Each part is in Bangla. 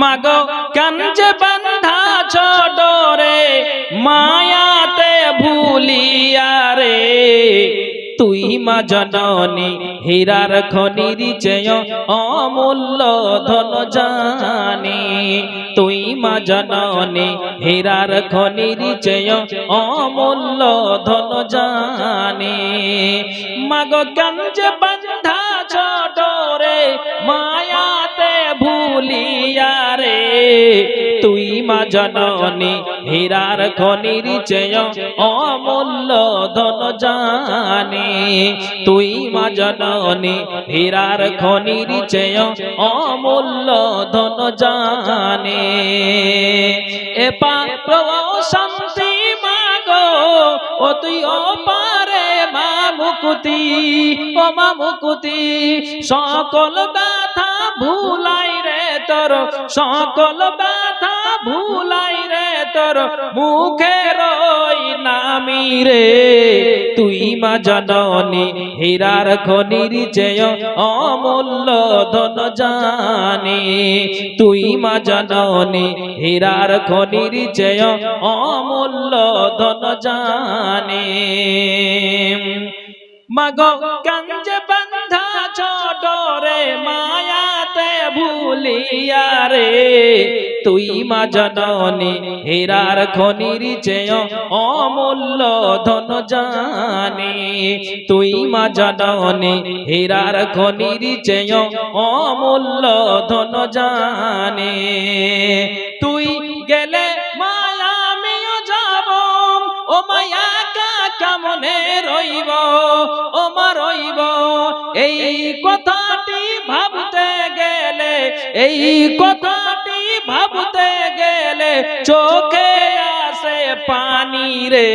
মাগো কাঞ্জে বান্ধা চডরে মায়াতে ভুলিয়া রে। তুই মা জননী, হীরার খনির চেয় অমূল্য ধন জানি। তুই মা জননী, হীরার খনির চেয় অমূল্য ধন জানি। মাগো কাঞ্জে তুই মা জননী, হীরার খনির চেয় অমূল্য ধন জানি। তুই মা জননী, হীরার খনির চেয় অমূল্য ধন জানে। এ পাত্র শান্তি মাগো, ও তুই ও পারে মা মুকুতি, ও মা মুকুতি, সকল ব্যথা ভুলাই তোর সকল ব্যথা ভুলাই রে তোর মুখের ওই নামি রে। তুই মা জননী, হীরার খনির চেয় অমূল্য ধন জানি। তুই মা জননী, হীরার খনির চেয় অমূল্য ধন জানি। মাগ কাঞ্জে বন্ধা ভুলিয়া রে, তুই মা জননী, হীরার খনির চেয় অমূল্য ধন জানি। তুই মা জননী, হীরার খনির চেয় অমূল্য ধন জানি। তুই গেলে মায়া যাব, ও মায়া কা কেমনে রইব? ও মা রইব এই কথাটি ভাবতে গেলে, এই কথাটি ভাবতে গেলে চোখে আসে পানি রে।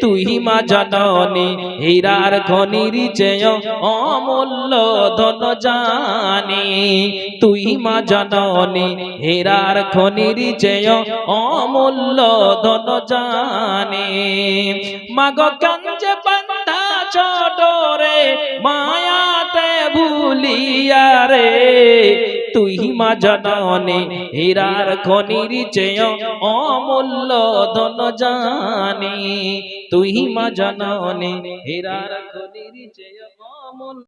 তুই মা জননী, হীরার খনির চেয় অমূল্য ধন জানি। তুই মা জননী, হীরার খনির চেয় অমূল্য ধন জানি। মাগ কাঞ্জে চটরে, মায়াতে ভুলিয়া রে। তুই মা জননে, হীরার খনির চেয় অমূল্য ধন জানি। তুই মা জননে, হীরার খনির চেয় অমূল্য